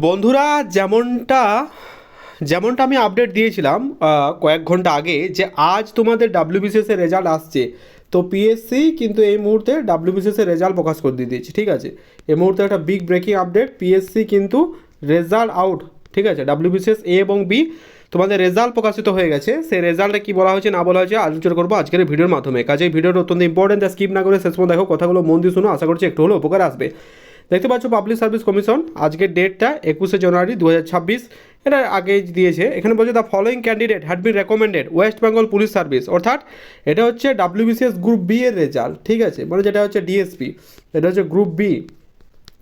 বন্ধুরা, যেমনটা যেমনটা আমি আপডেট দিয়েছিলাম কয়েক ঘণ্টা আগে যে আজ তোমাদের ডাব্লিউবিসিএস এর রেজাল্ট আসছে। তো পিএসসি কিন্তু এই মুহূর্তে ডাব্লিউবিসিএস এর রেজাল্ট প্রকাশ করে দিয়ে দিয়েছে, ঠিক আছে? এই মুহূর্তে একটা বিগ ব্রেকিং আপডেট পিএসসি কিন্তু রেজাল্ট আউট ঠিক আছে? ডাব্লিউবিসিএস এ এবং বি তোমাদের রেজাল্ট প্রকাশিত হয়ে গেছে। সেই রেজাল্টে কি বলা হয়েছে, না বলা হয়েছে, আলোচনা করব আজকের ভিডিওর মাধ্যমে। কাজে ভিডিওটা অত্যন্ত ইম্পর্টেন্ট স্কিপ না করে শেষ পর্যন্ত দেখো, কথাগুলো মন দিয়ে শুনো। আশা করছি একটু হলেও উপকার আসবে। দেখতে পাচ্ছ পাবলিক সার্ভিস কমিশন আজকের ডেটটা একুশে জানুয়ারি দু হাজার ছাব্বিশ। এটা আগে দিয়েছে। এখানে বলছে the following candidate had been recommended West Bengal police service অর্থাৎ এটা হচ্ছে ডাব্লিউবিসিএস গ্রুপ বি এর রেজাল্ট ঠিক আছে? মানে যেটা হচ্ছে ডিএসপি এটা হচ্ছে গ্রুপ বি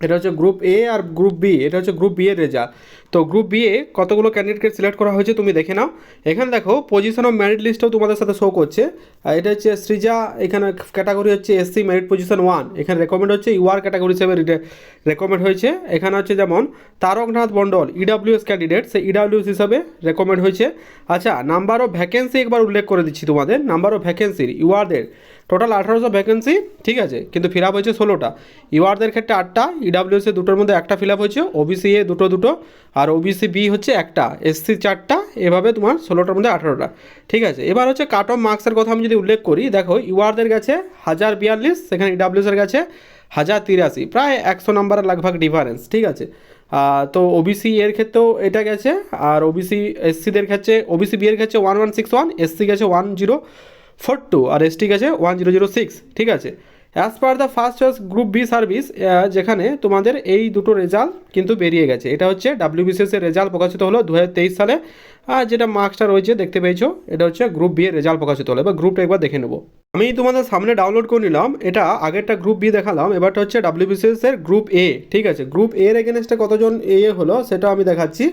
এটা হচ্ছে গ্রুপ এ আর গ্রুপ বি এটা হচ্ছে গ্রুপ বি এর রেজাল্ট তো গ্রুপ বি এ কতগুলো ক্যান্ডিডেটকে সিলেক্ট করা হয়েছে তুমি দেখে নাও। এখানে দেখো পজিশন অফ মেরিট লিস্টও তোমাদের সাথে শো করছে। আর এটা হচ্ছে সৃজা, এখানে ক্যাটাগরি হচ্ছে এসসি মেরিট পজিশন ওয়ান এখানে রেকমেন্ড হচ্ছে ইউআর ক্যাটাগরি হিসেবে রেকমেন্ড হয়েছে। এখানে হচ্ছে যেমন, তারকনাথ মণ্ডল ইডাব্লিউএস ক্যান্ডিডেট সে ইডাব্লিউএস হিসাবে রেকমেন্ড হয়েছে। আচ্ছা নাম্বার অফ ভ্যাকেন্সি একবার উল্লেখ করে দিচ্ছি তোমাদের। নাম্বার অফ ভ্যাকেন্সির ইউআরদের। টোটাল আঠারোশো ভ্যাকেন্সি ঠিক আছে, কিন্তু ফিল আপ হয়েছে ষোলোটা। ইউআরদের ক্ষেত্রে আটটা ইডাব্লিউএস এ দুটোর মধ্যে একটা ফিল আপ হয়েছে ওবিসি এ দুটো দুটো, আর ওবিসি বি হচ্ছে একটা এসসি চারটা, এভাবে তোমার ষোলোটার মধ্যে আঠারোটা, ঠিক আছে। এবার হচ্ছে কাট অফ মার্কসের কথা আমি যদি উল্লেখ করি, দেখো ইউআরদের কাছে হাজার বিয়াল্লিশ, সেখানে ইডাব্লিউএসের কাছে হাজার তিরাশি, প্রায় একশো নম্বরের লাগভাগ ডিফারেন্স ঠিক আছে। তো ওবিসি এর ক্ষেত্রেও এটা গেছে, আর ওবিসি এসসিদের ক্ষেত্রে ওবিসি বি এর ক্ষেত্রে one one six one SC গেছে ওয়ান জিরো ফোর টু আর এস ঠিক আছে ওয়ান জিরো জিরো সিক্স ঠিক আছে? As per the first choice group B service যেখানে তোমাদের এই দুটো রেজাল্ট কিন্তু বেরিয়ে গেছে। এটা হচ্ছে ডাব্লিউবিসিএস এর রেজাল্ট প্রকাশিত হলো দু হাজার তেইশ সালে। আর যেটা মার্কসটা রয়েছে, দেখতে পেয়েছ, এটা হচ্ছে গ্রুপ বি এর রেজাল্ট প্রকাশিত হলো। এবার গ্রুপটা একবার দেখে নেব। আমি তোমাদের সামনে ডাউনলোড করে নিলাম, এটা আগেরটা গ্রুপ বি দেখালাম এবারটা হচ্ছে ডাব্লিউবিসিএস এর গ্রুপ এ ঠিক আছে? গ্রুপ এর এগেনস্টে কতজন এ হলো, সেটা আমি দেখাচ্ছি।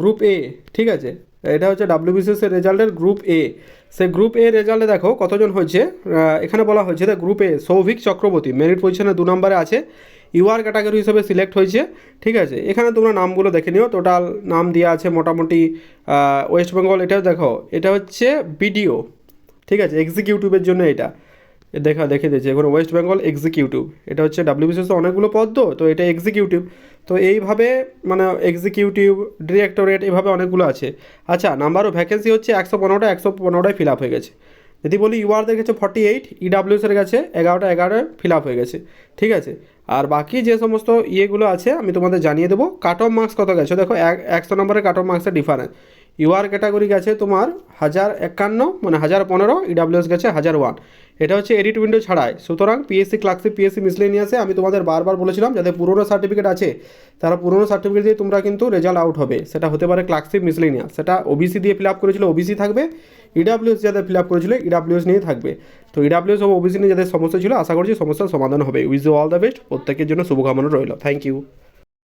গ্রুপ এ ঠিক আছে? এটা হচ্ছে ডাব্লিউবিসিএসের রেজাল্টের গ্রুপ এ সে গ্রুপ এ রেজাল্টে দেখো কতজন হয়েছে? এখানে বলা হয়েছে যে group A Souvik Chakraborty merit পজিশনে দু নম্বরে আছে ইউআর ক্যাটাগরি হিসেবে সিলেক্ট হয়েছে, ঠিক আছে? এখানে তোমরা নামগুলো দেখে নিও টোটাল নাম দেওয়া আছে মোটামুটি ওয়েস্ট বেঙ্গল এটাও দেখো, এটা হচ্ছে বিডিও ঠিক আছে? এক্সিকিউটিভের জন্য এটা। দেখা দেখে দিয়েছে। এখন ওয়েস্ট বেঙ্গল এক্সিকিউটিভ এটা হচ্ছে ডাব্লিউবিসিএস অনেকগুলো পদ তো তো এটা এক্সিকিউটিভ তো এইভাবে মানে এক্সিকিউটিভ ডিরেক্টরেট এভাবে অনেকগুলো আছে। আচ্ছা নাম্বার অফ ভ্যাকেন্সি হচ্ছে একশো পনেরোটা, একশো পনেরোটায় ফিল আপ হয়ে গেছে। যদি বলি ইউআরদের কাছে ফর্টি এইট ইডাব্লিউএসের কাছে এগারোটা, এগারোয় ফিল আপ হয়ে গেছে। ঠিক আছে? আর বাকি যে সমস্ত ইয়েগুলো আছে, আমি তোমাদের জানিয়ে দেবো। কাট অফ মার্কস কত গেছে? দেখো, এক, একশো নম্বরের কাট অফ মার্কসের ডিফারেন্স ইউআর ক্যাটাগরি গেছে তোমার হাজার একান্ন মানে হাজার পনেরো ইডাব্লিউএস গেছে হাজার ওয়ান এটা হচ্ছে এডিট উইন্ডো ছাড়াই। সুতরাং পিএসসি ক্লাসিক পিএসসি মিসলেনিয়াসে আমি তোমাদের বারবার বলেছিলাম যাদের পুরনো সার্টিফিকেট আছে তারা পুরনো সার্টিফিকেট দিয়ে তোমরা কিন্তু রেজাল্ট আউট হবে। সেটা হতে পারে ক্লাসিক মিসলেনিয়াস সেটা ওবিসি দিয়ে ফিল আপ করেছিল ওবিসি থাকবে। ইডাব্লিউএস যাদের ফিল আপ করেছিল ইডাব্লিউএস নিয়ে থাকবে। তো ইডাব্লিউএস ও ওবিসি নিয়ে যাদের সমস্যা ছিল, আশা করছি সমস্যার সমাধান হবে। উইজ অল দ্য বেস্ট প্রত্যেকের জন্য শুভকামনা রইল। Thank you